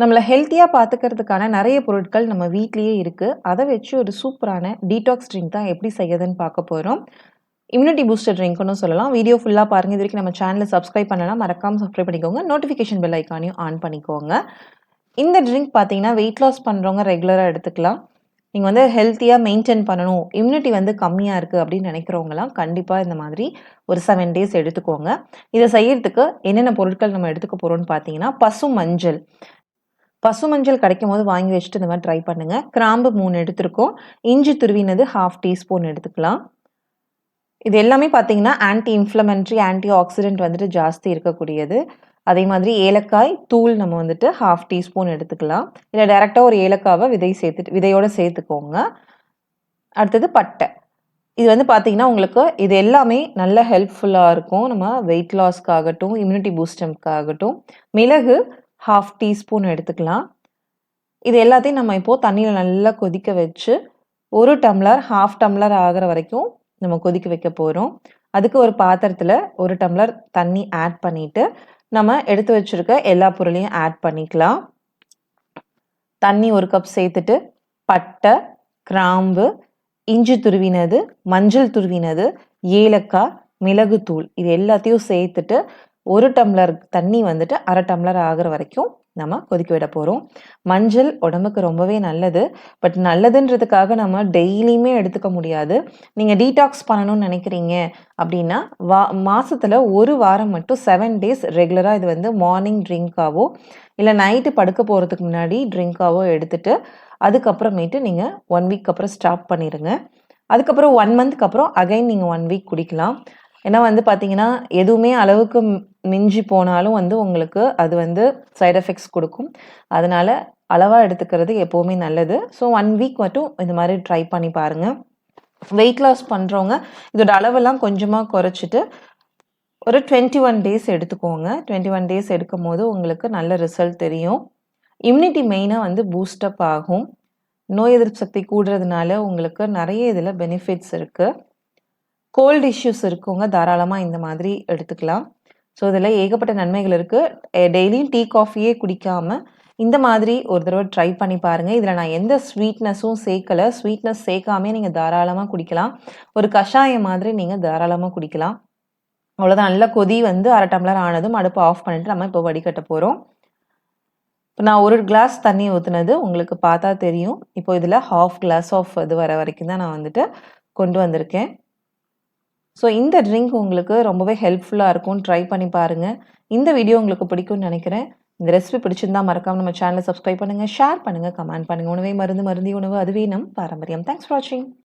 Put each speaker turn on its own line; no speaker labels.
நம்மளை ஹெல்த்தியாக பார்த்துக்கிறதுக்கான நிறைய பொருட்கள் நம்ம வீட்லேயே இருக்குது அதை வச்சு ஒரு சூப்பரான டீடாக்ஸ் ட்ரிங்க் தான் எப்படி செய்யுதுன்னு பார்க்க போகிறோம் இம்யூனிட்டி பூஸ்டர் ட்ரிங்க்னு சொல்லலாம். வீடியோ ஃபுல்லாக பாருங்கள் இது வரைக்கும் நம்ம சேனலை சப்ஸ்கிரைப் பண்ணலாம் மறக்காமல் சப்ஸ்கிரைப் பண்ணிக்கோங்க. நோட்டிஃபிகேஷன் பெல் ஐக்கானையும் ஆன் பண்ணிக்கோங்க. இந்த ட்ரிங்க் பார்த்தீங்கன்னா வெயிட் லாஸ் பண்ணுறவங்க ரெகுலராக எடுத்துக்கலாம். நீங்கள் வந்து ஹெல்த்தியாக மெயின்டைன் பண்ணணும். இம்யூனிட்டி வந்து கம்மியாக இருக்குது அப்படின்னு நினைக்கிறவங்களாம் கண்டிப்பாக இந்த மாதிரி ஒரு செவன் டேஸ் எடுத்துக்கோங்க. இதை செய்யறதுக்கு என்னென்ன பொருட்கள் நம்ம எடுத்துக்க போகிறோம்னு பார்த்தீங்கன்னா பசு மஞ்சள். பசு மஞ்சள் கிடைக்கும் போது வாங்கி வச்சுட்டு இந்த மாதிரி ட்ரை பண்ணுங்கள் கிராம்பு மூணு எடுத்திருக்கோம். இஞ்சி துருவினது ஹாஃப் டீஸ்பூன் எடுத்துக்கலாம். இது எல்லாமே பார்த்தீங்கன்னா ஆன்டி இன்ஃப்ளமெண்ட்ரி ஆன்டி ஆக்சிடென்ட் வந்துட்டு ஜாஸ்தி இருக்கக்கூடியது. அதே மாதிரி ஏலக்காய் தூள் நம்ம வந்துட்டு ஹாஃப் டீஸ்பூன் எடுத்துக்கலாம். இல்லை டேரெக்டாக ஒரு ஏலக்காவை விதை சேர்த்துட்டு விதையோடு சேர்த்துக்கோங்க. அடுத்தது பட்டை. இது வந்து பார்த்தீங்கன்னா உங்களுக்கு இது எல்லாமே நல்ல ஹெல்ப்ஃபுல்லாக இருக்கும். நம்ம வெயிட் லாஸ்க்காகட்டும் இம்யூனிட்டி பூஸ்டம்க்காகட்டும் மிளகு ஹாஃப் டீஸ்பூன் எடுத்துக்கலாம். இது எல்லாத்தையும் நம்ம இப்போது தண்ணியில் நல்லா கொதிக்க வச்சு ஒரு டம்ளர் ஹாஃப் டம்ளர் ஆகிற வரைக்கும் நம்ம கொதிக்க வைக்க போகிறோம் அதுக்கு ஒரு பாத்திரத்தில் ஒரு டம்ளர் தண்ணி ஆட் பண்ணிவிட்டு நம்ம எடுத்து வச்சுருக்க எல்லா பொருளையும் ஆட் பண்ணிக்கலாம். தண்ணி ஒரு கப் சேர்த்துட்டு பட்டை கிராம்பு இஞ்சி துருவினது மஞ்சள் துருவினது ஏலக்காய் மிளகுத்தூள் இது எல்லாத்தையும் சேர்த்துட்டு ஒரு டம்ளர் தண்ணி வந்துட்டு அரை டம்ளர் ஆகிற வரைக்கும் நம்ம கொதிக்க விட போகிறோம் மஞ்சள் உடம்புக்கு ரொம்பவே நல்லது. பட் நல்லதுன்றதுக்காக நம்ம டெய்லியுமே எடுத்துக்க முடியாது. நீங்கள் டீடாக்ஸ் பண்ணணும்னு நினைக்கிறீங்க அப்படின்னா வா மாதத்தில் ஒரு வாரம் மட்டும் செவன் டேஸ் ரெகுலராக இது வந்து மார்னிங் ட்ரிங்க்காவோ இல்லை நைட்டு படுக்க போகிறதுக்கு முன்னாடி ட்ரிங்க்காவோ எடுத்துட்டு அதுக்கப்புறமேட்டு நீங்கள் ஒன் வீக் அப்புறம் ஸ்டாப் பண்ணிடுங்க அதுக்கப்புறம் ஒன் மந்த்க்கு அப்புறம் அகைன் நீங்கள் ஒன் வீக் குடிக்கலாம். ஏன்னா வந்து பார்த்தீங்கன்னா எதுவுமே அளவுக்கு மிஞ்சி போனாலும் வந்து உங்களுக்கு அது வந்து சைட் எஃபெக்ட்ஸ் கொடுக்கும். அதனால அளவாக எடுத்துக்கிறது எப்போவுமே நல்லது. ஸோ ஒன் வீக் மட்டும் இந்த மாதிரி ட்ரை பண்ணி பாருங்கள் வெயிட் லாஸ் பண்ணுறவங்க இதோட அளவெல்லாம் கொஞ்சமாக குறைச்சிட்டு ஒரு டுவெண்ட்டி ஒன் டேஸ் எடுத்துக்கோங்க. டுவெண்ட்டி ஒன் டேஸ் எடுக்கும் போது உங்களுக்கு நல்ல ரிசல்ட் தெரியும். இம்யூனிட்டி மெயினாக வந்து பூஸ்டப் ஆகும். நோய் எதிர்ப்பு சக்தி கூடுறதுனால உங்களுக்கு நிறைய இதில் பெனிஃபிட்ஸ் இருக்குது கோல்டு இஷ்யூஸ் இருக்கவங்க தாராளமாக இந்த மாதிரி எடுத்துக்கலாம். ஸோ இதில் ஏகப்பட்ட நன்மைகள் இருக்குது டெய்லியும் டீ காஃபியே குடிக்காமல் இந்த மாதிரி ஒரு தடவை ட்ரை பண்ணி பாருங்கள் இதில் நான் எந்த ஸ்வீட்னஸும் சேர்க்கலை. ஸ்வீட்னஸ் சேர்க்காமே நீங்கள் தாராளமாக குடிக்கலாம். ஒரு கஷாயம் மாதிரி நீங்கள் தாராளமாக குடிக்கலாம். அவ்வளோதான் நல்ல கொதி வந்து அரை டம்ளர் ஆனதும் அடுப்பு ஆஃப் பண்ணிவிட்டு நம்ம இப்போ வடிகட்ட போகிறோம் இப்போ நான் ஒரு கிளாஸ் தண்ணி ஊற்றுனது உங்களுக்கு பார்த்தா தெரியும். இப்போ இதில் ஹாஃப் கிளாஸ் ஆஃப் இது வர வரைக்கும் தான் நான் வந்துட்டு கொண்டு வந்திருக்கேன். ஸோ இந்த ட்ரிங்க் உங்களுக்கு ரொம்பவே ஹெல்ப்ஃபுல்லாக இருக்கும். ட்ரை பண்ணி பாருங்கள் இந்த வீடியோ உங்களுக்கு பிடிக்கும்னு நினைக்கிறேன். இந்த ரெசிபி பிடிச்சிருந்தா மறக்காமல் நம்ம சேனலை சப்ஸ்கிரைப் பண்ணுங்கள் ஷேர் பண்ணுங்கள் கமெண்ட் பண்ணுங்கள் உணவே மருந்து மருந்தி உணவு அதுவே நம் பாரம்பரியம். தேங்க்ஸ் ஃபார் வாட்சிங்